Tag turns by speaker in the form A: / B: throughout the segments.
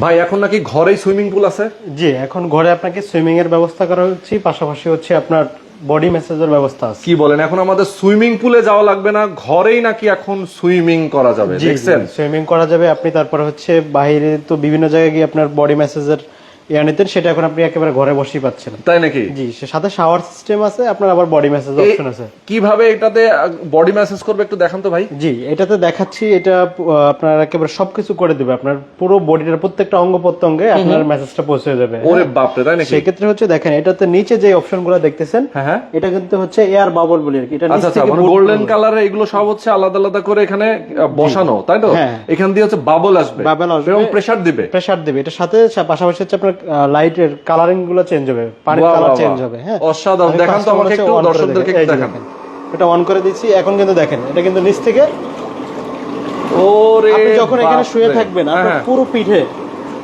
A: ভাই এখন নাকি ঘরেই সুইমিং পুল আছে?
B: জি এখন ঘরে আপনাকে সুইমিং এর ব্যবস্থা করা হচ্ছে পাশাপাশি হচ্ছে আপনার বডি ম্যাসেজের ব্যবস্থা আছে।
A: কি বলেন এখন আমাদের সুইমিং পুলে যাওয়া লাগবে না ঘরেই নাকি এখন সুইমিং করা যাবে দেখছেন?
B: সুইমিং করা যাবে আপনি তারপর হচ্ছে বাইরে তো বিভিন্ন জায়গায় গিয়ে আপনার বডি ম্যাসাজের নিতেন সেটা এখন আপনি একেবারে ঘরে বসেই পাচ্ছেন।
A: তাই নাকি?
B: জি সাথে শাওয়ার সিস্টেম আছে আপনার আবার বডি ম্যাসাজ অপশন আছে।
A: কীভাবে এটাতে বডি ম্যাসেজ করবে একটু দেখান তো ভাই।
B: জি এটাতে দেখাচ্ছি এটা আপনার একেবারে সবকিছু করে দিবে। আপনার পুরো বডিটার প্রত্যেকটা অঙ্গ প্রত্যঙ্গে আপনার মেসেজটা পৌঁছে যাবে
A: ওরে বাপরে তাই নাকি?
B: সেক্ষেত্রে হচ্ছে দেখেন এটাতে নিচে যে অপশনগুলো দেখতেছেন
A: হ্যাঁ হ্যাঁ।
B: এটা কিন্তু হচ্ছে এয়ার বাবল বলি আর কি। এটা নিচ
A: আচ্ছা আচ্ছা
B: থেকে
A: মানে গোল্ডেন
B: করবে।
A: কালারে এগুলো সব হচ্ছে আলাদা আলাদা করে এখানে বসানো তাই তো?
B: হ্যাঁ।
A: এখান দিয়ে হচ্ছে বাবল আসবে।
B: বাবল আসবে।
A: এবং প্রেসার দিবে।
B: প্রেসার দিবে। এটা সাথে পাশাপাশি হচ্ছে আপনার লাইটের কালারিংগুলো চেঞ্জ হবে পানির কালার চেঞ্জ হবে হ্যাঁ
A: অসাধারণ। দেখান তো আমাকে একটু, দর্শকদেরকে
B: যে
A: দেখান।
B: এটা অন করে দিচ্ছি এখন কিন্তু দেখেন এটা কিন্তু নিচ থেকে
A: ওরে
B: আপনি যখন এখানে শুয়ে। থাকবেন
A: হ্যাঁ,
B: আপনার
A: হ্যাঁ।
B: পুরো পিঠে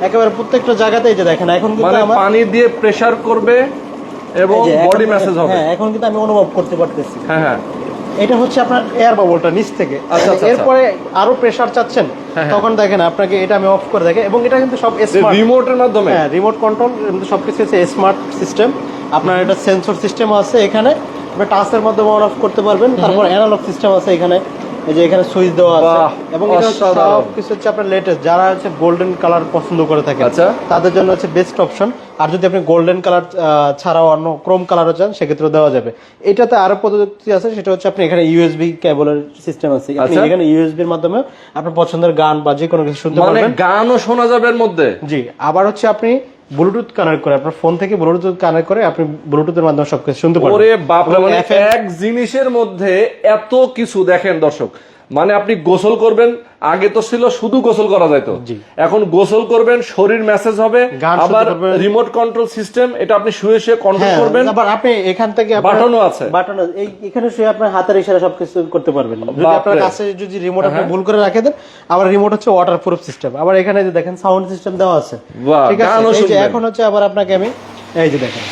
B: একেবারে প্রত্যেকটা জায়গাতে এই যে দেখেন এখন কিন্তু
A: মানে
B: আমার
A: পানি দিয়ে প্রেসার করবে এবং বডি ম্যাসেজ হবে
B: হ্যাঁ এখন কিন্তু আমি অনুভব করতে পারতেছি
A: হ্যাঁ হ্যাঁ
B: এটা হচ্ছে আপনার এয়ার বাবলটা নিচ থেকে।
A: আচ্ছা, আচ্ছা,
B: এরপরে আরও প্রেসার চাচ্ছেন
A: হ্যাঁ, হ্যাঁ।
B: তখন দেখেন আপনাকে এটা আমি অফ করে দেখে এবং এটা কিন্তু সব স্মার্ট
A: রিমোটের মাধ্যমে?
B: হ্যাঁ রিমোট কন্ট্রোল কিন্তু সবকিছু হচ্ছে স্মার্ট সিস্টেম আপনার এটা সেন্সর সিস্টেম আছে এখানে। আপনি টাচের মাধ্যমে অন অফ করতে পারবেন। তারপর অ্যানালগ সিস্টেম আছে এখানে। এই যে এখানে সুইচ দেওয়া আছে। এবং এটা সব কিছু হচ্ছে আপনার লেটেস্ট যারা হচ্ছে গোল্ডেন কালার পছন্দ করে থাকে
A: আচ্ছা।
B: তাদের জন্য হচ্ছে বেস্ট অপশন আর যদি আপনি গোল্ডেন কালার ছাড়াও অন্য ক্রোম কালারও চান সেক্ষেত্রে দেওয়া যাবে। এটাতে আরও পদ্ধতি আছে সেটা হচ্ছে আপনি এখানে ইউএসবি কেবলের সিস্টেম আছে। আপনি
A: আচ্ছা।
B: এখানে ইউএসবির মাধ্যমে আপনার পছন্দের গান বা যে কোনো কিছু শুনতে
A: মানে
B: পারবেন।
A: গানও শোনা যাবে এর মধ্যে?
B: জি আবার হচ্ছে আপনি ব্লুটুথ কানেক্ট করে আপনার ফোন থেকে ব্লুটুথ কানেক্ট করে আপনি ব্লুটুথের মাধ্যমে সবকিছু শুনতে পারবেন।
A: ওরে বাপরে
B: রে
A: মানে এক জিনিসের মধ্যে এত কিছু দেখেন দর্শক। মানে আপনি গোসল করবেন আগে তো ছিল শুধু গোসল করা যাইতো। এখন গোসল করবেন শরীর মেসেজ হবে আবার রিমোট কন্ট্রোল সিস্টেম এটা আপনি শুয়ে শুয়ে কন্ট্রোল
B: হ্যাঁ
A: করবেন।
B: আবার আপনি এখান থেকে
A: বাটনও আছে।
B: বাটন এই এখানে শুয়ে আপনার হাতের ইশারা সবকিছু করতে পারবেন। যদি আপনার কাছে যদি রিমোট আপনি
A: হ্যাঁ।
B: ভুল করে রাখে দেন আবার রিমোট হচ্ছে ওয়াটার প্রুফ সিস্টেম আবার এখানে যে দেখেন সাউন্ড সিস্টেম দেওয়া আছে। ঠিক আছে। এখন হচ্ছে আবার আপনাকে আমি এই যে দেখেন।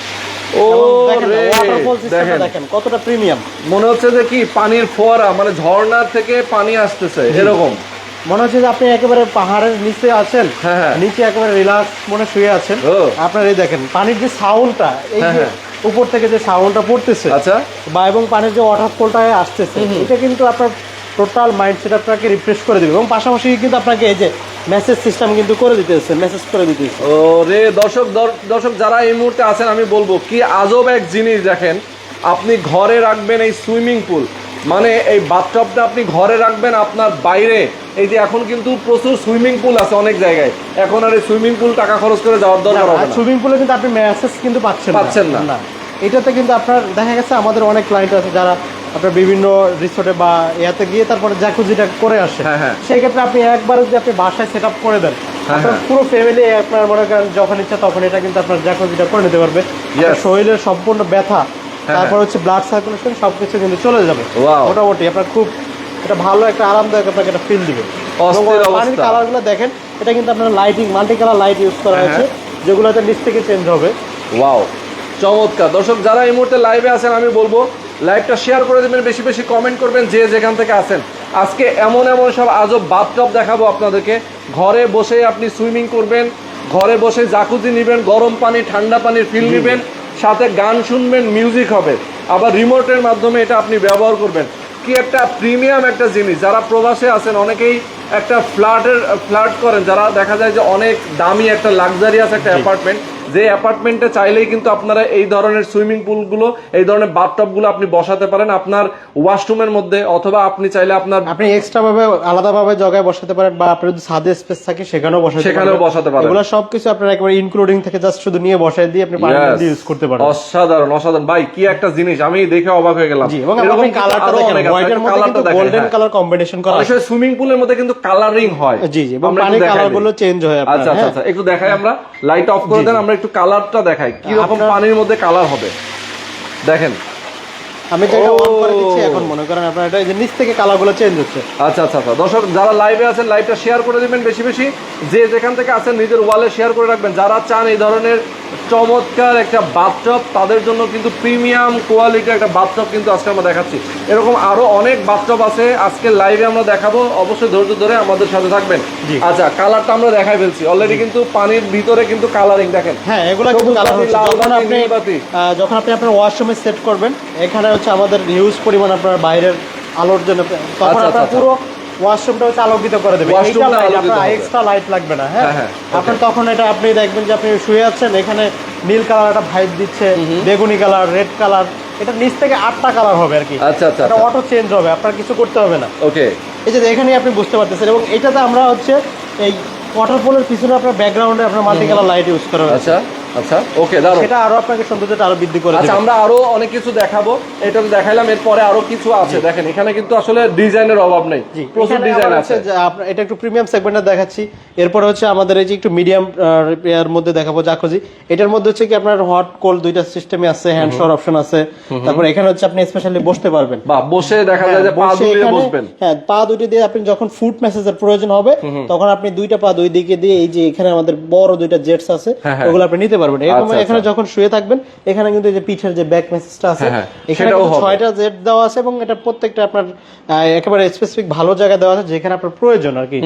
B: কতটা প্রিমিয়াম
A: মনে হচ্ছে যে কি পানির ফোয়ারা মানে ঝর্ণা থেকে পানি আসতেছে এরকম।
B: মনে হচ্ছে যে আপনি একেবারে পাহাড়ের নিচে আছেন
A: হ্যাঁ, হ্যাঁ।
B: নিচে একেবারে রিল্যাক্স মনে শুয়ে আছেন। আপনার এই দেখেন পানির যে সাউন্ডটা এই
A: হ্যাঁ,
B: যে। উপর থেকে যে সাউন্ডটা পড়তেছে
A: আচ্ছা।
B: বা এবং পানির যে ওয়াটারফলটা আসতেছে এটা কিন্তু আপনার টোটাল মাইন্ডসেট আপনাকে রিফ্রেশ করে দেবে। এবং পাশাপাশি কিন্তু আপনাকে এই যে মেসেজ সিস্টেম কিন্তু করে দিতেছে মেসেজ করে দিতেছে।
A: ও রে দর্শক দর- দর্শক যারা এই মুহূর্তে আছেন আমি বলব কি আজব এক জিনিস দেখেন আপনি ঘরে রাখবেন এই সুইমিং পুল। মানে এই বাথটবটা আপনি ঘরে রাখবেন আপনার বাইরে। এই যে এখন কিন্তু প্রচুর সুইমিং পুল আছে অনেক জায়গায়। এখন আর এই সুইমিং পুল টাকা খরচ করে যাওয়ার দরকার হবে না।
B: সুইমিং পুলে কিন্তু আপনি মেসেজ কিন্তু পাচ্ছেন
A: পাচ্ছেন না।
B: এটাতে কিন্তু আপনার দেখা গেছে আমাদের অনেক ক্লায়েন্ট আছে যারা আপনার বিভিন্ন রিসোর্টে বা ইয়াতে গিয়ে তারপরে জ্যাকুজিটা করে আসে।
A: হ্যাঁ, হ্যাঁ।
B: সেই ক্ষেত্রে আপনি একবার যদি আপনি বাসায় সেট করে দেন
A: হ্যাঁ,
B: আপনার। পুরো ফ্যামিলি আপনার মনে করেন যখন ইচ্ছা তখন এটা কিন্তু আপনার জ্যাকুজিটা করে নিতে পারবে। শরীরের সম্পূর্ণ ব্যথা তারপর হচ্ছে ব্লাড সার্কুলেশন সবকিছু কিন্তু চলে যাবে. মোটামুটি আপনার খুব এটা ভালো একটা আরামদায়ক আপনাকে একটা ফিল দিবে। পানির। কালারগুলো দেখেন এটা কিন্তু আপনার lighting multi colour light use করা
A: হ্যাঁ,
B: হয়েছে যেগুলোতে নিচ থেকে চেঞ্জ হবে।
A: ওয়াও চমৎকার। দর্শক যারা এই মুহূর্তে লাইভে আছেন আমি বলব লাইভটা শেয়ার করে দেবেন বেশি বেশি কমেন্ট করবেন যে যেখান থেকে আসেন আজকে এমন এমন সব আজব বাথটব দেখাবো আপনাদেরকে। ঘরে বসে আপনি সুইমিং করবেন ঘরে বসে জাকুজি নেবেন গরম পানি ঠান্ডা পানির ফিল নেবেন সাথে গান শুনবেন মিউজিক হবে। আবার রিমোটের মাধ্যমে এটা আপনি ব্যবহার করবেন। কি একটা প্রিমিয়াম একটা জিনিস। যারা প্রবাসে আছেন অনেকেই একটা ফ্ল্যাটের ফ্ল্যাট করেন। যারা দেখা যায় যে অনেক দামি একটা লাক্সারিয়াস একটা অ্যাপার্টমেন্ট যে অ্যাপার্টমেন্টে চাইলেই কিন্তু আপনারা এই ধরনের সুইমিং পুলগুলো এই ধরনের বাথটবগুলো আপনি বসাতে পারেন। আপনার ওয়াশরুমের মধ্যে অথবা আপনি চাইলে আপনার
B: আপনি এক্সট্রা ভাবে আলাদা ভাবে জায়গায় বসাতে পারেন বা আপনার যদি ছাদে স্পেস থাকে সেখানেও বসাতে
A: সেখানেও বসাতে পারেন।
B: এগুলো সবকিছু আপনার একেবারে ইনক্লুডিং থেকে জাস্ট শুধু নিয়ে বসায় দিয়ে আপনি. দিয়ে ইউজ করতে পারেন।
A: অসাধারণ অসাধারণ। ভাই কি একটা জিনিস আমি দেখে অবাক হয়ে গেলাম।
B: জি এবং আপনি কালারটা দেখেন। হোয়াইটের মধ্যে কিন্তু গোল্ডেন
A: হ্যাঁ।
B: কালার কম্বিনেশন করা
A: অনেক সুইমিং পুলের মধ্যে কিন্তু কালারিং হয়।
B: জি জি এবং পানির
A: দেখাই
B: কালারগুলো চেঞ্জ হয় আপনার
A: আচ্ছা আচ্ছা
B: হ্যাঁ।
A: আচ্ছা একটু দেখাই আমরা। লাইট অফ করে দেন আমরা একটু কালারটা দেখায়
B: কীরকম
A: পানির মধ্যে কালার হবে? দেখেন।
B: আমি তো এটা অন করে দিচ্ছি এখন মনে করেন আপনার এটা এই যে নিচ থেকে কালারগুলো চেঞ্জ হচ্ছে।
A: আচ্ছা আচ্ছা আচ্ছা। দর্শক যারা লাইভে আছেন লাইভটা শেয়ার করে দিবেন বেশি বেশি। যে যেখান থেকে আছেন নিজের ওয়ালে শেয়ার করে রাখবেন। যারা চান এই ধরনের চমৎকার একটা বাথটব তাদের জন্য কিন্তু প্রিমিয়াম কোয়ালিটির একটা বাথটব কিন্তু আজকে আমরা দেখাচ্ছি। এরকম আরও অনেক বাথটব আছে। আজকে লাইভে আমরা দেখাবো। অবশ্যই ধৈর্য ধরে আমাদের সাথে থাকবেন। আচ্ছা কালারটা আমরা দেখাই ফেলছি। অলরেডি কিন্তু পানির ভিতরে কিন্তু কালারিং দেখেন।
B: হ্যাঁ এগুলো কিন্তু কালার যখন আপনি। যখন আপনি আপনার ওয়াশরুমে সেট করবেন এখানে হচ্ছে আমাদের হিউজ পরিমাণ আপনার বাইরের আলোর জন্য। তখন
A: আচ্ছা,
B: আপনার
A: আচ্ছা।
B: পুরো ওয়াশরুমটা হচ্ছে আলোকিত করে দেবে। এইটা লাইট আপনার এক্সট্রা লাইট লাগবে না হ্যাঁ?
A: হ্যাঁ, হ্যাঁ,
B: আপনার তখন এটা আপনি দেখবেন যে আপনি শুয়ে আছেন এখানে নীল কালার একটা ভাইব দিচ্ছে বেগুনি কালার রেড কালার এটা নিচ থেকে আটটা কালার হবে আর কি।
A: আচ্ছা আচ্ছা
B: এটা অটো চেঞ্জ হবে আপনার কিছু করতে হবে না।
A: ওকে
B: এই যে এখানেই আপনি বুঝতে পারতেছেন এবং এটাতে আমরা হচ্ছে এই ওয়াটারফলের পিছনে আপনার ব্যাকগ্রাউন্ডে আপনার মাল্টি কালার লাইট ইউজ করা হয়েছে।
A: আচ্ছা ওকে দাঁড়ো
B: সেটা আরও আপনাকে সৌন্দর্যটা আরও বৃদ্ধি করে
A: আচ্ছা আমরা আরও অনেক কিছু দেখাবো। এটা তো দেখাইলাম এরপরে আরও কিছু আছে। দেখেন এখানে কিন্তু আসলে ডিজাইনের অভাব নেই। প্রচুর ডিজাইন আছে।
B: এটা একটু প্রিমিয়াম সেগমেন্টে দেখাচ্ছি। এরপরে হচ্ছে আমাদের এই যে একটু মিডিয়াম এর মধ্যে দেখাবো জাকুজি এটার মধ্যে হচ্ছে কি আপনার হট কোল্ড দুইটা সিস্টেমে আছে হ্যান্ড অপশন আছে। তারপর এখানে হচ্ছে আপনি স্পেশালি বসতে পারবেন।
A: বা বসে দেখা যায় যে পা দুলিয়ে বসবেন।
B: হ্যাঁ পা দুটি দিয়ে আপনি যখন ফুট মেসেজের প্রয়োজন হবে তখন আপনি দুইটা পা দুই দিকে দিয়ে এই যে এখানে আমাদের বড় দুইটা জেটস আছে
A: হ্যাঁ, হ্যাঁ।
B: ওগুলো আপনি নিতে পারবেন। এরকম
A: আচ্ছা,
B: এখানে
A: আচ্ছা।
B: যখন শুয়ে থাকবেন এখানে কিন্তু যে পিঠের যে ব্যাক মেসেজটা আছে
A: হ্যাঁ, হ্যাঁ,
B: এখানে। ছয়টা জেট দেওয়া আছে এবং এটা প্রত্যেকটা আপনার একেবারে স্পেসিফিক ভালো জায়গায় দেওয়া আছে যেখানে আপনার প্রয়োজন আর কি।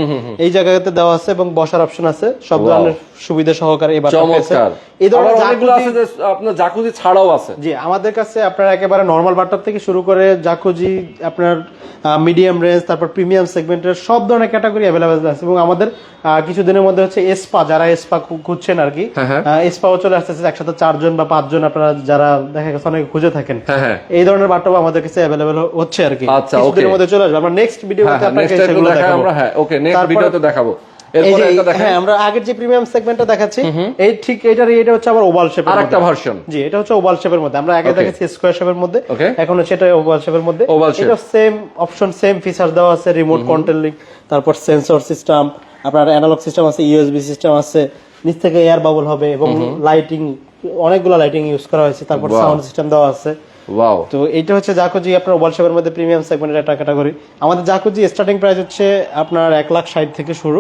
B: এই জায়গাতে দেওয়া আছে এবং বসার অপশন আছে। সব ধরনের সুবিধা সহকারে এই আছে। এই ধরনের
A: অনেকগুলো আছে যে আপনার জাকুজি ছাড়াও আছে।
B: জি আমাদের কাছে আপনার একেবারে নর্মাল বাটটাপ থেকে শুরু করে জাকুজি আপনার মিডিয়াম রেঞ্জ তারপর প্রিমিয়াম সেগমেন্টের সব ধরনের ক্যাটাগরি আছে এবং আমাদের কিছুদিনের মধ্যে হচ্ছে এসপা যারা এসপা খুঁজছেন আর কি এসপাও চলে আসতেছে একসাথে চারজন বা পাঁচজন আপনারা যারা দেখা গেছে অনেকে খুঁজে থাকেন।
A: হ্যাঁ হ্যাঁ।
B: এই ধরনের বাটটাপ আমাদের কাছে অ্যাভেলেবেল হচ্ছে আর কি।
A: আচ্ছা, okay.
B: মধ্যে চলে আসবে। আমরা নেক্সট
A: হ্যাঁ
B: ভিডিওতে আপনাকে সেগুলো দেখাবো।
A: আমরা হ্যাঁ ওকে নেক্সট ভিডিওতে দেখাবো।
B: যে
A: একটা দেখাই।
B: হ্যাঁ আমরা আগের যে প্রিমিয়াম সেগমেন্টটা দেখাচ্ছি এই ঠিক এটার এটা হচ্ছে আবার ওভাল শেপ
A: আরেকটা ভার্সন
B: জি এটা হচ্ছে ওভাল শেপের মধ্যে। আমরা আগে
A: Okay.
B: দেখেছি স্কোয়ার শেপের মধ্যে।
A: Okay.
B: এখন হচ্ছে এটা ওভাল শেপের মধ্যে. এটা সেম অপশন সেম ফিচার দেওয়া আছে রিমোট কন্ট্রোল তারপর সেন্সর সিস্টেম আপনার অ্যানালগ সিস্টেম আছে ইউএসবি সিস্টেম আছে নিচ থেকে এয়ার বাবল হবে এবং লাইটিং অনেকগুলো লাইটিং ইউজ করা হয়েছে তারপর সাউন্ড সিস্টেম দেওয়া আছে।
A: ওয়াও
B: তো এটা হচ্ছে জাকুজি আপনার ওয়াল শপের মধ্যে প্রিমিয়াম সেগমেন্টের একটা ক্যাটাগরি আমাদের জাকুজি স্টার্টিং প্রাইস হচ্ছে আপনার এক লাখ ষাট থেকে শুরু।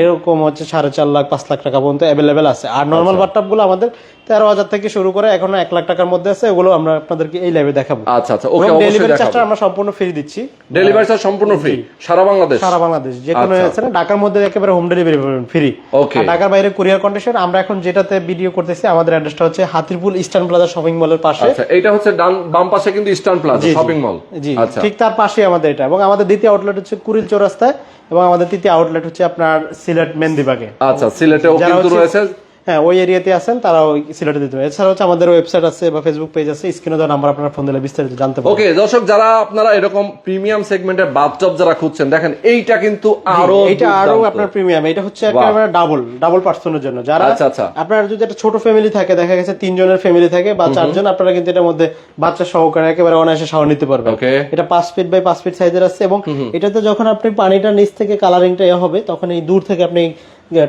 B: এরকম হচ্ছে সাড়ে চার লাখ পাঁচ লাখ টাকা পর্যন্ত অ্যাভেলেবেল আছে। আর নর্মাল বাটটাপগুলো আমাদের তেরো হাজার থেকে শুরু করে এখন এক লাখ টাকার মধ্যে আছে ওগুলো আমরা আপনাদেরকে এই লাইভে দেখাবো।
A: আচ্ছা আচ্ছা ওকে
B: ডেলিভারি চার্জটা আমরা সম্পূর্ণ ফ্রি দিচ্ছি।
A: ডেলিভারি চার্জ সম্পূর্ণ ফ্রি সারা বাংলাদেশ?
B: সারা বাংলাদেশ যে কোনো
A: আচ্ছা।
B: আছে না ঢাকার মধ্যে একেবারে হোম ডেলিভারি ফ্রি
A: Okay.
B: ঢাকার বাইরে কুরিয়ার কন্ডিশন আমরা এখন যেটাতে ভিডিও করতেছি আমাদের অ্যাড্রেসটা হচ্ছে হাতিরপুল ইস্টার্ন প্লাজা শপিং মলের পাশে।
A: আচ্ছা এইটা হচ্ছে ডান বাম পাশে কিন্তু ইস্টার্ন প্লাজা। শপিং মল
B: জি
A: আচ্ছা।
B: ঠিক তার পাশেই আমাদের এটা। এবং আমাদের দ্বিতীয় আউটলেট হচ্ছে কুড়িল চৌরাস্তায় এবং আমাদের তৃতীয় আউটলেট হচ্ছে আপনার সিলেট মেন্দিবাগে
A: আচ্ছা সিলেটেও
B: যারা
A: কিন্তু রয়েছে।
B: হ্যাঁ ওই এরিয়াতে আছেন তারা ওই সিলেটে দিতে পারে। এছাড়া হচ্ছে আমাদের ওয়েবসাইট আছে বা ফেসবুক পেজ আছে স্ক্রিনে দেওয়া নাম্বার আপনার ফোন দিলে বিস্তারিত জানতে পারবেন।
A: ওকে দর্শক যারা আপনারা এরকম প্রিমিয়াম সেগমেন্টের বাথটব যারা খুঁজছেন দেখেন এইটা কিন্তু আরও
B: এটা
A: আরও
B: আপনার প্রিমিয়াম এটা হচ্ছে একেবারে ডাবল ডাবল পার্সনের জন্য। যারা
A: আচ্ছা, আচ্ছা।
B: আপনার যদি একটা ছোট ফ্যামিলি থাকে দেখা গেছে তিনজনের ফ্যামিলি থাকে বা চারজন আপনারা কিন্তু এটার মধ্যে বাচ্চা সহকারে একেবারে অনায়াসে শাওয়ার নিতে পারবেন।
A: ওকে
B: এটা পাঁচ ফিট বাই পাঁচ ফিট সাইজের আছে এবং এটাতে যখন আপনি পানিটা নিচ থেকে কালারিংটা ইয়ে হবে তখন এই দূর থেকে আপনি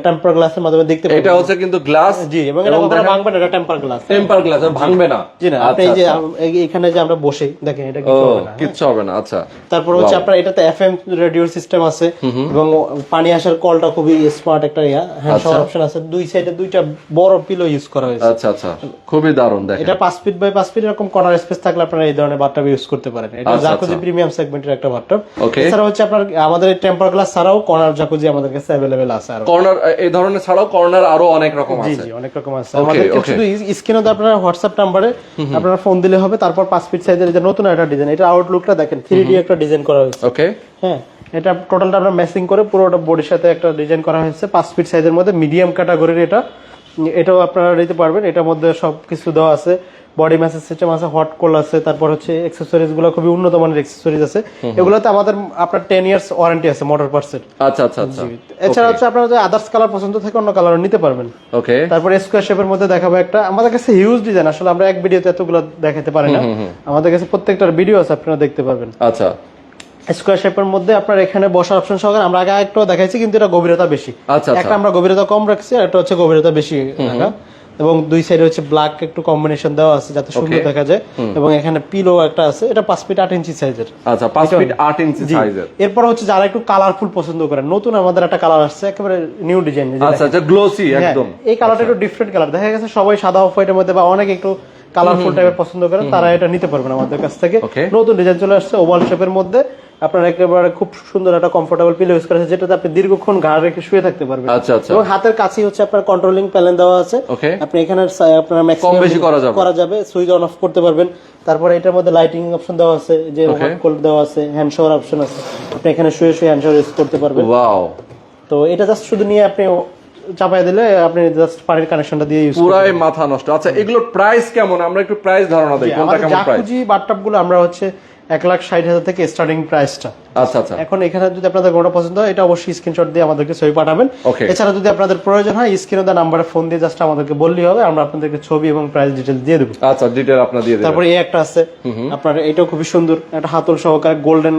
B: টেম্পার গ্লাসের মাধ্যমে দেখতে
A: এটা হচ্ছে কিন্তু গ্লাস
B: জি এবং এটা কখনো ভাঙবে না এটা টেম্পার গ্লাস
A: টেম্পার গ্লাস ভাঙবে না।
B: জি না আপনি
A: আচ্ছা,
B: যে
A: আচ্ছা।
B: এখানে যে আমরা বসে দেখেন এটা কিছু হবে না
A: কিচ্ছু হবে না আচ্ছা।
B: তারপর হচ্ছে আপনার এটাতে এফএম রেডিওর সিস্টেম আছে এবং পানি আসার কলটা খুবই স্মার্ট একটা ইয়া হ্যান্ড শাওয়ার অপশন আছে। দুই সাইডে দুইটা বড় পিলো ইউজ করা হয়েছে।
A: আচ্ছা আচ্ছা। খুবই দারুণ দেখেন।
B: এটা পাঁচ ফিট বাই পাঁচ ফিট এরকম কর্নার স্পেস থাকলে আপনারা এই ধরনের বাথটাব ইউজ করতে পারেন। এটা জাকুজি। প্রিমিয়াম সেগমেন্টের একটা বাথটাব এছাড়া হচ্ছে আপনার আমাদের টেম্পার গ্লাস ছাড়াও কর্নার জাকুজি আমাদের কাছে আছে আর।
A: কর্নার এই ধরনের ছাড়াও কর্নার আরও অনেক রকম আছে।
B: জি অনেক রকম আছে। আমাদের শুধু স্ক্রিনে তো আপনারা হোয়াটসঅ্যাপ নাম্বারে আপনারা ফোন দিলে হবে তারপর পাঁচ ফিট সাইজের যে নতুন একটা ডিজাইন এটা আউটলুকটা দেখেন থ্রি একটা ডিজাইন করা হয়েছে।
A: ওকে
B: হ্যাঁ এটা টোটালটা আমরা ম্যাচিং করে পুরোটা বডির সাথে একটা ডিজাইন করা হয়েছে পাঁচ ফিট সাইজের মধ্যে মিডিয়াম ক্যাটাগরির এটা। এটাও আপনারা নিতে পারবেন এটার মধ্যে সব কিছু দেওয়া আছে। বডি ম্যাসেজ সিস্টেম আছে হট কোল আছে তারপর হচ্ছে অ্যাক্সেসরিজগুলো খুবই উন্নত মানের অ্যাক্সেসরিজ আছে। এগুলোতে আমাদের আপনার টেন ইয়ার্স ওয়ারেন্টি আছে মোটর পার্সের
A: আচ্ছা আচ্ছা আচ্ছা।
B: এছাড়া হচ্ছে আপনারা যদি আদার্স কালার পছন্দ থাকে অন্য কালার নিতে পারবেন।
A: ওকে
B: তারপর স্কোয়ার শেপের মধ্যে দেখাবো একটা। আমাদের কাছে হিউজ ডিজাইন আসলে আমরা এক ভিডিওতে এতগুলো দেখাতে পারি না। আমাদের কাছে প্রত্যেকটার ভিডিও আছে আপনারা দেখতে পারবেন।
A: আচ্ছা।
B: স্কোয়ার শেপের মধ্যে আপনার এখানে বসার অপশন সহকারে আমরা আগে একটু দেখাইছি কিন্তু এটা গভীরতা বেশি।
A: আচ্ছা, আচ্ছা।
B: একটা আমরা গভীরতা কম রাখছি আর একটা হচ্ছে গভীরতা বেশি রাখা। এবং দুই সাইডে হচ্ছে ব্ল্যাক একটু কম্বিনেশন দেওয়া আছে যাতে সুন্দর দেখা যায়। এবং এখানে পিলো একটা আছে এটা পাঁচ ফিট আট ইঞ্চি সাইজের
A: আচ্ছা পাঁচ ফিট আট ইঞ্চি সাইজের
B: এরপর হচ্ছে যারা একটু কালারফুল পছন্দ করেন নতুন আমাদের একটা কালার আসছে একেবারে নিউ ডিজাইন
A: আচ্ছা আচ্ছা গ্লোসি একদম।
B: এই কালারটা একটু ডিফারেন্ট কালার দেখা গেছে সবাই সাদা অফ হোয়াইটের মধ্যে বা অনেক একটু কালারফুল টাইপের পছন্দ করেন তারা এটা নিতে পারবেন আমাদের কাছ থেকে। নতুন ডিজাইন চলে আসছে ওভাল শেপের মধ্যে। আপনার একেবারে খুব সুন্দর একটা কমফোর্টেবল পিলো ইউজ করা আছে যেটাতে আপনি দীর্ঘক্ষণ ঘাড় রেখে শুয়ে থাকতে পারবেন।
A: আচ্ছা, আচ্ছা।
B: এবং হাতের কাছেই হচ্ছে আপনার কন্ট্রোলিং প্যানেল দেওয়া আছে. আপনি এখানে আপনার ম্যাক্সিমাম
A: বেশি করা যাবে।
B: করা যাবে সুইচ অন অফ করতে পারবেন। তারপরে এটার মধ্যে লাইটিং অপশন দেওয়া আছে যে হট কোল্ড দেওয়া আছে হ্যান্ড শাওয়ার অপশন আছে। আপনি এখানে শুয়ে শুয়ে হ্যান্ড শাওয়ার ইউজ করতে পারবেন।
A: ওয়াও
B: তো এটা জাস্ট শুধু নিয়ে আপনি চাপাই দিলে আপনি জাস্ট পানির কানেকশনটা দিয়ে ইউজ
A: পুরাই মাথা নষ্ট। আচ্ছা এগুলোর প্রাইস কেমন? আমরা একটু প্রাইস ধারণা দিই কোনটা কেমন প্রাইস
B: জাকুজি বাথটাবগুলো আমরা হচ্ছে এক লাখ ষাট হাজার থেকে স্টার্টিং প্রাইসটা
A: আচ্ছা আচ্ছা।
B: এখন এখানে যদি আপনাদের কোনটা পছন্দ হয় এটা অবশ্যই স্ক্রিনশট দিয়ে আমাদেরকে ছবি পাঠাবেন। এছাড়া যদি আপনাদের প্রয়োজন হয় স্ক্রিনে দেওয়া নাম্বারে ফোন দিয়ে জাস্ট আমাদেরকে বললেই হবে আমরা আপনাদেরকে ছবি এবং প্রাইস ডিটেল দিয়ে দেবো।
A: আচ্ছা ডিটেল আপনার দিয়ে দেবেন।
B: তারপরে এই একটা আছে। আপনার এটাও খুবই সুন্দর একটা হাতল সহকারে গোল্ডেন।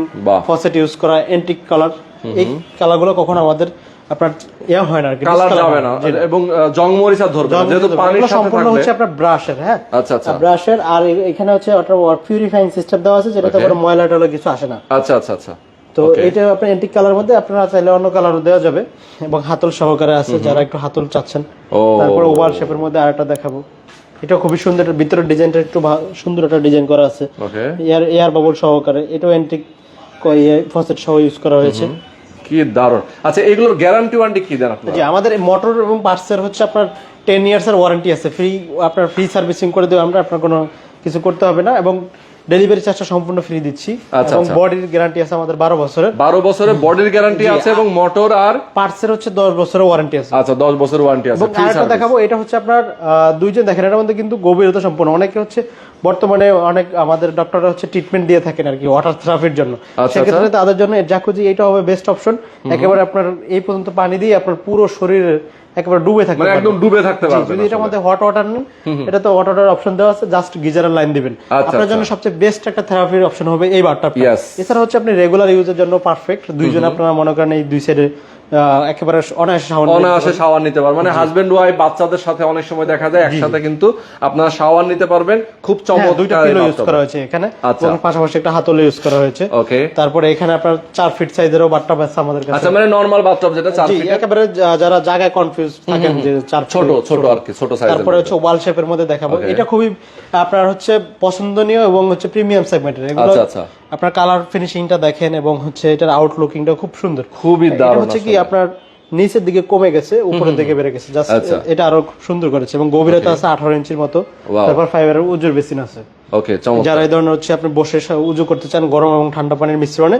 B: ফসেট ইউজ করা এন্টিক কালার এই কালারগুলো কখনো আমাদের আপনার ইয়া হয় না
A: কালার যাবে না। এবং জং মরিচা ধরবে না, যেহেতু পানির সাথে
B: সম্পূর্ণ হচ্ছে আপনার ব্রাশের হ্যাঁ?
A: আচ্ছা আচ্ছা।
B: ব্রাশের আর এখানে হচ্ছে ওটা পিউরিফাইং সিস্টেম দেওয়া আছে যেটাতে কোনো ময়লা টয়লা কিছু আসে না।
A: আচ্ছা আচ্ছা আচ্ছা।
B: তো এটা আপনার এন্টিক কালার মধ্যে আপনারা চাইলে অন্য কালারও দেওয়া যাবে। এবং হাতল সহকারে আছে যারা একটু হাতল চাচ্ছেন। তারপরে ওভার শেপের মধ্যে আরেকটা দেখাবো। এটা খুবই সুন্দর ভিতরের ডিজাইনটা একটু সুন্দর একটা ডিজাইন করা আছে। এয়ার এয়ার বাবল সহকারে এটাও এন্টিক ফসেট সহ ইউজ করা হয়েছে।
A: কি দারুণ। আচ্ছা এগুলোর গ্যারান্টি ওয়ারেন্টি কি দেন আপনারা?
B: জি আমাদের মোটর এবং পার্টসের হচ্ছে আপনার টেন ইয়ার্স এর ওয়ারেন্টি আছে। ফ্রি আপনার ফ্রি সার্ভিসিং করে দেবো আমরা আপনার কোনো কিছু করতে হবে না এবং ডেলিভারি চার্জটা সম্পূর্ণ ফ্রি দিচ্ছি।
A: আচ্ছা,
B: এবং
A: আচ্ছা।
B: বডির গ্যারান্টি আছে আমাদের বারো বছরের।
A: বারো বছরের বডির গ্যারান্টি আছে এবং মোটর আর
B: পার্টসের হচ্ছে দশ বছরের ওয়ারেন্টি আছে।
A: আচ্ছা দশ বছর ওয়ারেন্টি আছে।
B: এবং আরেকটা দেখাবো এটা হচ্ছে আপনার দুইজন দেখেন এটার মধ্যে কিন্তু গভীরতা সম্পূর্ণ অনেকে হচ্ছে বর্তমানে অনেক আমাদের ডক্টররা হচ্ছে ট্রিটমেন্ট দিয়ে থাকেন আর কি ওয়াটার থেরাপির জন্য।
A: আচ্ছা,
B: সেক্ষেত্রে তাদের জন্য জাকুজি এটা হবে বেস্ট অপশন একেবারে আপনার এই পর্যন্ত পানি দিয়ে আপনার পুরো শরীরে একেবারে ডুবে থাকতে
A: মানে একদম ডুবে থাকতে পারবে
B: যদি এটার মধ্যে হট ওয়াটার নেন এটা তো হট ওয়াটার অপশন দেওয়া আছে জাস্ট গিজারের লাইন দিবেন।
A: আচ্ছা,
B: আপনার জন্য সবচেয়ে বেস্ট একটা থেরাপির অপশন হবে এই বারটা. এছাড়া হচ্ছে আপনি রেগুলার ইউজের জন্য পারফেক্ট দুইজন আপনারা মনে করেন এই দুই সাইডে একেবারে অনায়াসে
A: শাওয়ার নিতে পারবেন। মানে হাজবেন্ড ওয়াইফ বাচ্চাদের সাথে অনেক সময় দেখা যায় একসাথে কিন্তু আপনারা শাওয়ার নিতে পারবেন। খুব
B: হ্যাঁ, দুইটা পিলো ইউজ করা হয়েছে এখানে
A: আচ্ছা।
B: এবং পাশাপাশি একটা হাতলে ইউজ করা হয়েছে।
A: ওকে।
B: তারপরে এখানে আপনার চার ফিট সাইজেরও আছে আমাদের কাছে।
A: আচ্ছা মানে নরমাল বাথটব যেটা ফিট
B: একেবারে যারা জায়গায় কনফিউজ থাকেন যে
A: ছোট ছোট আর কি ছোট সাইজের
B: তারপরে হচ্ছে ওয়াল শেপের মধ্যে দেখাবো। এটা খুবই আপনার হচ্ছে পছন্দনীয় এবং হচ্ছে প্রিমিয়াম সেগমেন্টের এগুলো
A: আচ্ছা, আচ্ছা।
B: আপনার কালার ফিনিশিংটা দেখেন এবং হচ্ছে এটার আউটলুকিংটা খুব সুন্দর।
A: খুবই দারুণ
B: হচ্ছে কি। আপনার নিচের দিকে কমে গেছে উপরের দিকে বেড়ে গেছে। জাস্ট
A: আচ্ছা।
B: এটা আরও সুন্দর করেছে এবং গভীরতা আছে আঠারো ইঞ্চির মতো। তারপর ফাইবারের উজ্জ্বল বেসিন আছে।
A: ওকে
B: যারা এই ধরনের হচ্ছে আপনি বসে উজু করতে চান গরম এবং ঠান্ডা পানির মিশ্রণে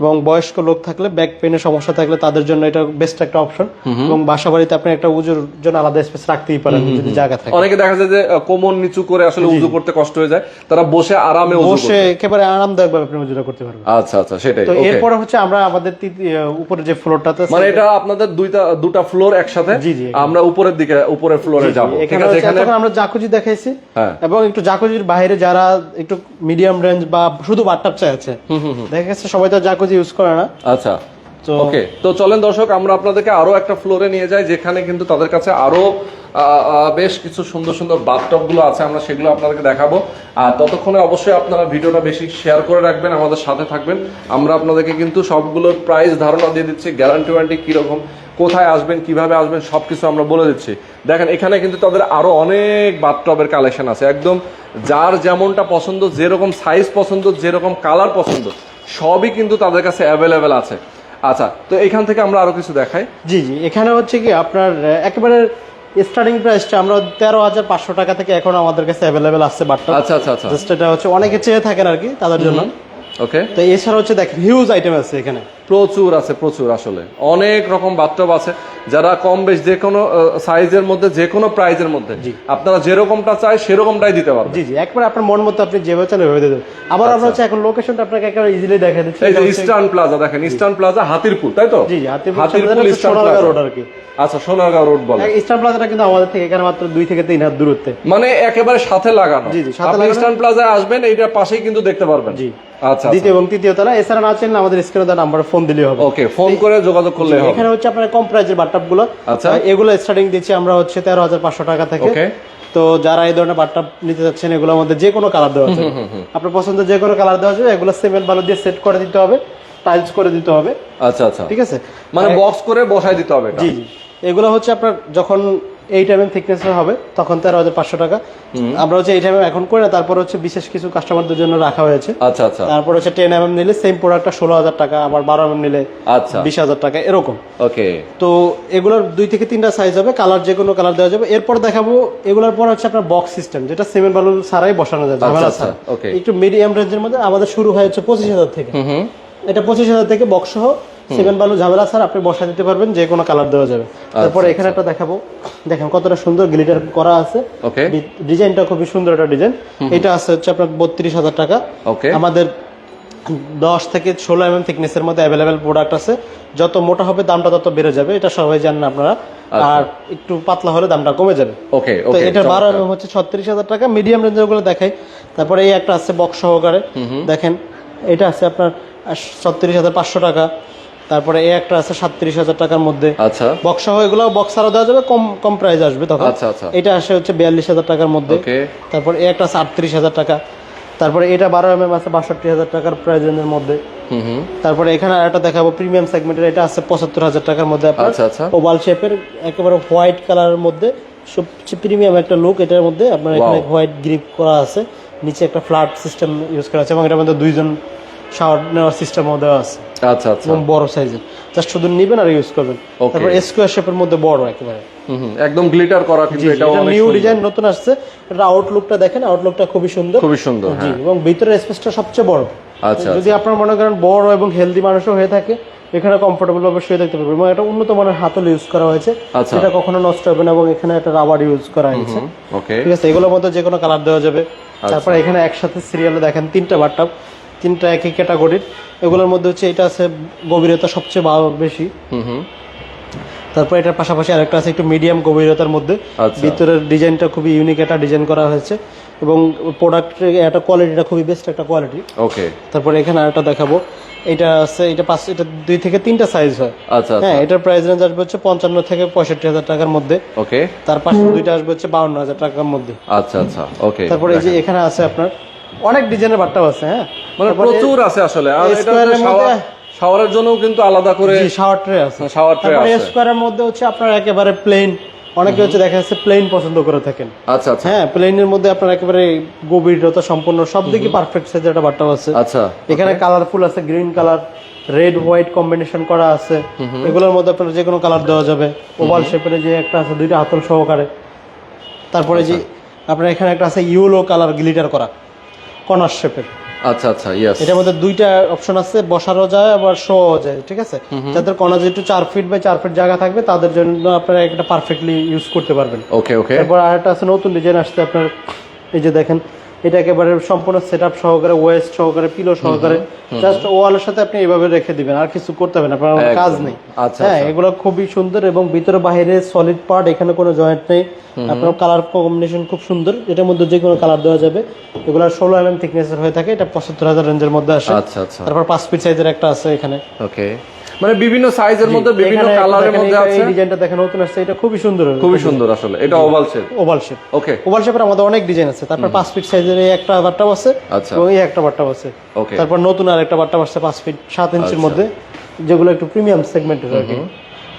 B: এবং বয়স্ক লোক থাকলে ব্যাক পেনের সমস্যা থাকলে তাদের জন্য এটা বেস্ট একটা অপশন এবং বাসা বাড়িতে আপনি একটা উজুর জন্য আলাদা স্পেস রাখতেই পারেন যদি জায়গা থাকে।
A: অনেকে দেখা যায় যে কোমর নিচু করে আসলে উজু করতে কষ্ট হয়ে যায় তারা বসে আরামে
B: বসে একেবারে আরামদায়ক ভাবে আপনি উজুটা করতে পারবেন।
A: আচ্ছা আচ্ছা সেটাই
B: তো। এরপরে হচ্ছে আমরা আমাদের উপরে যে ফ্লোরটাতে
A: মানে এটা আপনাদের দুইটা দুটা ফ্লোর একসাথে?
B: জি, জি,
A: আমরা উপরের দিকে উপরের ফ্লোরে যাব। ঠিক
B: এখানে
A: আছে এখানে
B: আমরা জাকুজি দেখাইছি
A: হ্যাঁ।
B: এবং একটু জাকুজির বাইরে যারা একটু মিডিয়াম রেঞ্জ বা শুধু বাট্টাপ চাইছে দেখা গেছে সবাই তো জাকুজি ইউজ করে না।
A: আচ্ছা
B: তো
A: ওকে তো চলেন দর্শক আমরা আপনাদেরকে আরও একটা ফ্লোরে নিয়ে যাই যেখানে কিন্তু তাদের কাছে আরও বেশ কিছু সুন্দর সুন্দর বাথটবগুলো আছে আমরা সেগুলো আপনাদেরকে দেখাবো। আর ততক্ষণে অবশ্যই আপনারা ভিডিওটা বেশি শেয়ার করে রাখবেন আমাদের সাথে থাকবেন। আমরা আপনাদেরকে কিন্তু সবগুলোর প্রাইস ধারণা দিয়ে দিচ্ছি গ্যারান্টি ওয়ারেন্টি কীরকম কোথায় আসবেন কীভাবে আসবেন সবকিছু আমরা বলে দিচ্ছি। দেখেন এখানে কিন্তু তাদের আরও অনেক বাথটবের কালেকশন আছে। একদম যার যেমনটা পছন্দ যেরকম সাইজ পছন্দ যেরকম কালার পছন্দ সবই কিন্তু তাদের কাছে অ্যাভেলেবেল আছে। আচ্ছা তো এখান থেকে আমরা আরও কিছু দেখাই।
B: জি জি। এখানে হচ্ছে কি আপনার একেবারে স্টার্টিং প্রাইসটা আমরা তেরো হাজার পাঁচশো টাকা থেকে এখন আমাদের কাছে অ্যাভেলেবেল আছে বাটটা
A: আচ্ছা আচ্ছা আচ্ছা।
B: জাস্ট এটা হচ্ছে অনেকে চেয়ে থাকেন আর কি তাদের জন্য।
A: ওকে
B: তো এছাড়া হচ্ছে দেখেন হিউজ আইটেম আছে এখানে।
A: প্রচুর আছে প্রচুর আসলে। অনেক রকম বাথটব আছে। যারা কম বেশ যে কোনো সাইজের মধ্যে যে কোনো প্রাইজের মধ্যে আপনারা যেরকমটা চাই সেরকমটাই দিতে পারবেন।
B: জি জি একবার আপনার মন মতো আপনি যেভাবে চান ওইভাবে দেবেন। আবার আমরা হচ্ছে এখন লোকেশনটা আপনাকে একেবারে ইজিলি দেখা দিচ্ছি।
A: আচ্ছা। এই যে ইস্টার্ন প্লাজা দেখেন ইস্টার্ন প্লাজা হাতিরপুল তাই তো?
B: জি হাতিরপুল
A: ইস্টার্ন প্লাজা
B: রোড আর কি
A: আচ্ছা সোনারগাঁও রোড বলে
B: ইস্টার্ন প্লাজাটা কিন্তু আমাদের থেকে এখানে মাত্র দুই থেকে তিন হাত দূরত্বে।
A: মানে একেবারে সাথে লাগানো।
B: জি, জি, সাথে
A: ইস্টার্ন প্লাজায় আসবেন এইটার পাশেই কিন্তু দেখতে পারবেন।
B: জি।
A: আচ্ছা।
B: দ্বিতীয় এবং তৃতীয় তলা। এছাড়া না চাইলে আমাদের স্ক্রিনে দেওয়া নাম্বারে ফোন দিলেই হবে।
A: ওকে ফোন করে যোগাযোগ করলে হবে।
B: এখানে হচ্ছে আপনার কম প্রাইজের বাট্টাপগুলো।
A: আচ্ছা।
B: এগুলো স্টার্টিং দিচ্ছি আমরা হচ্ছে তেরো হাজার পাঁচশো টাকা থেকে। তো যারা এই ধরনের বাট্টাপ নিতে যাচ্ছেন এগুলোর মধ্যে যে কোনো কালার দেওয়া যাবে। আপনার পছন্দের যে কোনো কালার দেওয়া যাবে এগুলো সিমেন্ট বালু দিয়ে সেট করে দিতে হবে টাইলস করে দিতে হবে।
A: আচ্ছা আচ্ছা।
B: ঠিক আছে?
A: মানে বক্স করে বসাই দিতে হবে
B: জি জি। এগুলো হচ্ছে আপনার যখন এই টাইমের থিকনেস হবে তখন তেরো হাজার পাঁচশো টাকা। আমরা হচ্ছে এই টাইমে এখন করে না তারপর হচ্ছে বিশেষ কিছু কাস্টমারদের জন্য রাখা হয়েছে।
A: আচ্ছা আচ্ছা।
B: তারপর হচ্ছে টেন এম নিলে সেম প্রোডাক্টটা ষোলো হাজার টাকা আবার বারো এম নিলে
A: আচ্ছা।
B: বিশ হাজার টাকা এরকম।
A: ওকে
B: তো এগুলোর দুই থেকে তিনটা সাইজ হবে কালার যে কোনো কালার দেওয়া যাবে। এরপর দেখাবো এগুলোর পর হচ্ছে আপনার বক্স সিস্টেম যেটা সিমেন্ট বালু ছাড়াই বসানো যায় ঝামেলা
A: আচ্ছা,
B: ছাড়া। একটু মিডিয়াম রেঞ্জের মধ্যে আমাদের শুরু হয় হচ্ছে পঁচিশ হাজার থেকে। এটা পঁচিশ হাজার থেকে বক্স সহ সিমেন্ট বালু ঝামেলা স্যার আপনি বসা দিতে পারবেন যে কোনো কালার দেওয়া যাবে।
A: আচ্ছা,
B: তারপরে এখানে একটা দেখাবো। দেখেন কতটা সুন্দর গ্লিটার করা আছে। ডিজাইনটা খুবই সুন্দর একটা ডিজাইন এটা আছে হচ্ছে আপনার বত্রিশ হাজার টাকা। আমাদের দশ থেকে ষোলো এম এম থিকনেসের মধ্যে অ্যাভেলেবেল প্রোডাক্ট আছে। যত মোটা হবে দামটা তত বেড়ে যাবে এটা সবাই জানেন আপনারা। আর একটু পাতলা হলে দামটা কমে যাবে।
A: ওকে
B: তো এটা বারো এম হচ্ছে ছত্রিশ হাজার টাকা। মিডিয়াম রেঞ্জেরগুলো দেখাই। তারপরে এই একটা আছে বক্স সহকারে। দেখেন এটা আছে আপনার ছত্রিশ হাজার পাঁচশো টাকা। তারপরে এই একটা আছে সাতত্রিশ হাজার টাকার মধ্যে।
A: আচ্ছা।
B: বক্স সহ এগুলো বক্স আরও দেওয়া যাবে কম কম প্রাইস আসবে তখন।
A: আচ্ছা, আচ্ছা।
B: এটা আসে হচ্ছে বিয়াল্লিশ হাজার টাকার মধ্যে। তারপর এই একটা আছে আটত্রিশ হাজার টাকা। তারপরে এটা বারো এম এম আছে বাষট্টি হাজার টাকার প্রাইস রেঞ্জের মধ্যে। তারপরে এখানে আরেকটা দেখাবো প্রিমিয়াম সেগমেন্টের এটা আছে পঁচাত্তর হাজার টাকার মধ্যে
A: আচ্ছা আচ্ছা।
B: ওভাল শেপের একেবারে হোয়াইট কালারের মধ্যে। সবচেয়ে প্রিমিয়াম একটা লুক এটার মধ্যে আপনার এখানে হোয়াইট গ্রিপ করা আছে। নিচে একটা ফ্ল্যাট সিস্টেম ইউজ করা আছে এবং এটার মধ্যে দুইজন শাওয়ার নেওয়ার সিস্টেমও দেওয়া আছে।
A: আচ্ছা আচ্ছা।
B: বড় সাইজের জাস্ট শুধু নিবেন আর ইউজ করবেন। তারপর স্কোয়ার শেপের মধ্যে বড় একেবারে।
A: একদম গ্লিটার করা কিন্তু এটা অনেক
B: নিউ ডিজাইন নতুন আসছে। এটা আউটলুকটা দেখেন আউটলুকটা খুবই সুন্দর।
A: খুবই সুন্দর
B: জি
A: হ্যাঁ।
B: এবং ভিতরের স্পেসটা সবচেয়ে বড়।
A: আচ্ছা
B: যদি আপনার মনে করেন বড় এবং হেলদি মানুষও হয়ে থাকে এখানে কমফোর্টেবল ভাবে শুয়ে থাকতে পারবে এবং এটা উন্নত মানের হাতল ইউজ করা হয়েছে।
A: আচ্ছা।
B: এটা কখনো নষ্ট হবে না এবং এখানে একটা রাবার ইউজ করা হয়েছে। ঠিক আছে এগুলোর মধ্যে যে কোনো কালার দেওয়া যাবে।
A: আচ্ছা।
B: তারপরে এখানে একসাথে সিরিয়ালে দেখেন তিনটা বাট্টাপ তিনটা একই ক্যাটাগরির। এগুলোর মধ্যে হচ্ছে এটা আছে গভীরতা সবচেয়ে বা- বেশি। তারপর এটার পাশাপাশি আরেকটা আছে একটু মিডিয়াম গভীরতার মধ্যে।
A: আচ্ছা।
B: ভিতরের ডিজাইনটা খুবই ইউনিক একটা ডিজাইন করা হয়েছে। এবং প্রোডাক্টের একটা কোয়ালিটিটা খুবই বেস্ট একটা কোয়ালিটি
A: ওকে
B: তারপরে এখানে আরেকটা দেখাবো। এটা আছে এটা পাঁচ এটা দুই থেকে তিনটা সাইজ হয়।
A: আচ্ছা
B: হ্যাঁ
A: আচ্ছা
B: এটার প্রাইস রেঞ্জ আসবে হচ্ছে পঞ্চান্ন থেকে পঁয়ষট্টি হাজার টাকার মধ্যে।
A: ওকে
B: তার পাশে দুইটা আসবে হচ্ছে বাউন্ন হাজার টাকার মধ্যে।
A: আচ্ছা আচ্ছা। ওকে
B: তারপরে এই যে এখানে আছে আপনার অনেক ডিজাইনের বাট্টাও আছে হ্যাঁ?
A: মানে প্রচুর আছে আসলে আর এটা
B: মধ্যে-
A: শাওয়ারের জন্য কিন্তু আলাদা করে
B: শাওয়ার ট্রে আছে।
A: শাওয়ার ট্রে
B: তারপরে
A: আছে।
B: স্কোয়ারের মধ্যে হচ্ছে আপনার একেবারে প্লেন অনেকে হচ্ছে দেখা যাচ্ছে প্লেন পছন্দ করে থাকেন।
A: আচ্ছা আচ্ছা।
B: হ্যাঁ প্লেনের মধ্যে আপনার একেবারে গভীরতা সম্পূর্ণ সব দিকে পারফেক্ট সাইজের একটা বাট্টাও আছে।
A: আচ্ছা
B: এখানে কালারফুল আছে green colour red white combination করা আছে। এগুলোর মধ্যে আপনার যে কোনো কালার দেওয়া যাবে। ওভাল শেপের যে একটা আছে দুইটা হাতল সহকারে। তারপরে যে আপনার এখানে একটা আছে ইউলো কালার গ্লিটার করা। কর্নার শেপের
A: আচ্ছা আচ্ছা ইয়েস
B: এটার মধ্যে দুইটা অপশন আছে বসারও যায় আবার শোও যায় ঠিক আছে? যাদের কর্নার একটু চার ফিট বাই চার ফিট জায়গা থাকবে তাদের জন্য আপনারা একটা পারফেক্টলি ইউজ করতে পারবেন।
A: ওকে ওকে
B: তারপর আরেকটা আছে নতুন ডিজাইন আসছে আপনার এই যে দেখেন এটা একেবারে সম্পূর্ণ সেট আপ সহকারে ওয়েস্ট সহকারে পিলো সহকারে জাস্ট ওয়ালের সাথে আপনি এইভাবে রেখে দিবেন আর কিছু করতে হবে না আপনার কাজ নেই।
A: আচ্ছা,
B: হ্যাঁ এগুলো খুবই সুন্দর এবং ভিতরে বাইরে সলিড পার্ট এখানে কোনো জয়েন্ট নেই। আপনার কালার কম্বিনেশন খুব সুন্দর এটার মধ্যে যে কোনো কালার দেওয়া যাবে। এগুলো ষোলো এম এম থিকনেসের হয়ে থাকে এটা পঁচাত্তর হাজার রেঞ্জের মধ্যে আসে।
A: আচ্ছা আচ্ছা।
B: তারপর পাঁচ ফিট সাইজের একটা আছে এখানে।
A: ওকে। মানে বিভিন্ন সাইজের মধ্যে বিভিন্ন কালারের মধ্যে আছে।
B: এই ডিজাইনটা দেখেন নতুন আসছে এটা খুবই সুন্দর।
A: খুবই সুন্দর আসলে এটা oval shape
B: oval shape
A: okay.
B: Oval শেপের আমাদের অনেক ডিজাইন আছে তারপর পাঁচ ফিট সাইজের এই একটা বাট্টাও আছে
A: আচ্ছা।
B: এবং এই একটা বাট্টাও আছে তারপর নতুন আর একটা বাট্টা আসছে পাঁচ ফিট সাত ইঞ্চির মধ্যে যেগুলো একটু প্রিমিয়াম সেগমেন্টের আর কি।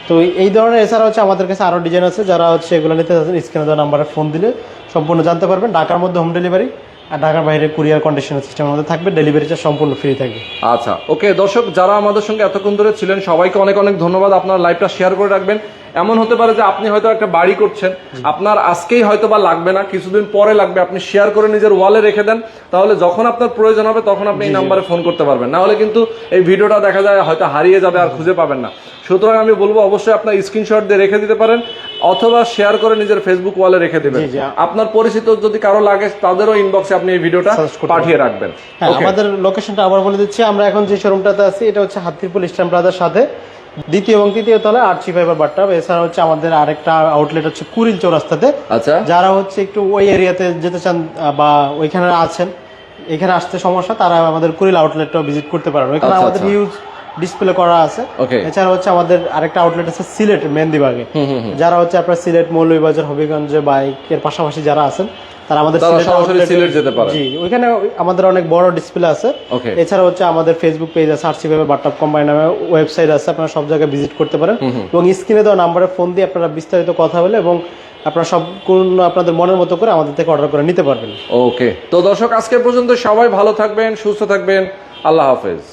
B: তো এই ধরনের এছাড়া হচ্ছে আমাদের কাছে আরও ডিজাইন আছে যারা হচ্ছে এগুলো নিতে চাচ্ছেন স্ক্রিনে দেওয়া নাম্বারে ফোন দিলে সম্পূর্ণ জানতে পারবেন। ঢাকার মধ্যে হোম ডেলিভারি আর ঢাকার বাইরে কুরিয়ার কন্ডিশন সিস্টেমের মধ্যে থাকবে। ডেলিভারি চার্জ সম্পূর্ণ ফ্রি থাকবে।
A: আচ্ছা ওকে দর্শক যারা আমাদের সঙ্গে এতক্ষণ ধরে ছিলেন সবাইকে অনেক অনেক ধন্যবাদ। আপনার লাইভটা শেয়ার করে রাখবেন। এমন হতে পারে যে আপনি হয়তো একটা বাড়ি করছেন আপনার আজকেই হয়তো বা লাগবে না কিছুদিন পরে লাগবে আপনি শেয়ার করে নিজের ওয়ালে রেখে দেন তাহলে যখন আপনার প্রয়োজন হবে তখন আপনি এই নাম্বারে ফোন করতে পারবেন। না হলে কিন্তু এই ভিডিওটা দেখা যায় হয়তো হারিয়ে যাবে আর খুঁজে পাবেন না। সুতরাং আমি বলব অবশ্যই আপনার স্ক্রিনশট দিয়ে রেখে দিতে পারেন অথবা শেয়ার করে নিজের ফেসবুক ওয়ালে রেখে দেবেন। আপনার পরিচিত যদি কারও লাগে তাদেরও ইনবক্সে আপনি এই ভিডিওটা পাঠিয়ে রাখবেন।
B: হ্যাঁ আমাদের লোকেশনটা আবার বলে দিচ্ছি আমরা এখন যে শোরুমটাতে আছি এটা হচ্ছে হাতিরপুল ইস্টার্ন প্লাজার সাথে দ্বিতীয় এবং তৃতীয় তলায় আর্চি ফাইবার বাট্টা এছাড়া হচ্ছে আমাদের আরেকটা আউটলেট হচ্ছে কুরিল চৌরাস্তাতে।
A: আচ্ছা।
B: যারা হচ্ছে একটু ওই এরিয়াতে যেতে চান বা ওইখানে আছেন এখানে আসতে সমস্যা তারা আমাদের কুরিল আউটলেটটাও ভিজিট করতে পারেন। ওইখানে
A: আচ্ছা,
B: আমাদের
A: আচ্ছা।
B: হিউজ ডিসপ্লে করা আছে। এছাড়া হচ্ছে আমাদের আরেকটা আউটলেট আছে সিলেট মেহেন্দিবাগে যারা হচ্ছে আপনার সিলেট মৌলভীবাজার হবিগঞ্জে বাইকের পাশাপাশি যারা আছেন তারা আমাদের সিলেট
A: সরাসরি
B: outlet-এ-
A: সিলেট যেতে পারে।
B: জি ওইখানে আমাদের অনেক বড় ডিসপ্লে আছে। এছাড়া হচ্ছে আমাদের ফেসবুক পেজ আছে আরসি ভেবে বাট্টাপ কোম্পানি নামে ওয়েবসাইট আছে আপনারা সব জায়গায় ভিজিট করতে পারেন। এবং স্ক্রিনে দেওয়া নাম্বারে ফোন দিয়ে আপনারা বিস্তারিত কথা বলে এবং আপনারা আপনাদের মনের মতো করে আমাদের থেকে অর্ডার করে নিতে পারবেন।
A: ওকে তো দর্শক আজকে পর্যন্ত সবাই ভালো থাকবেন সুস্থ থাকবেন। আল্লাহ হাফেজ।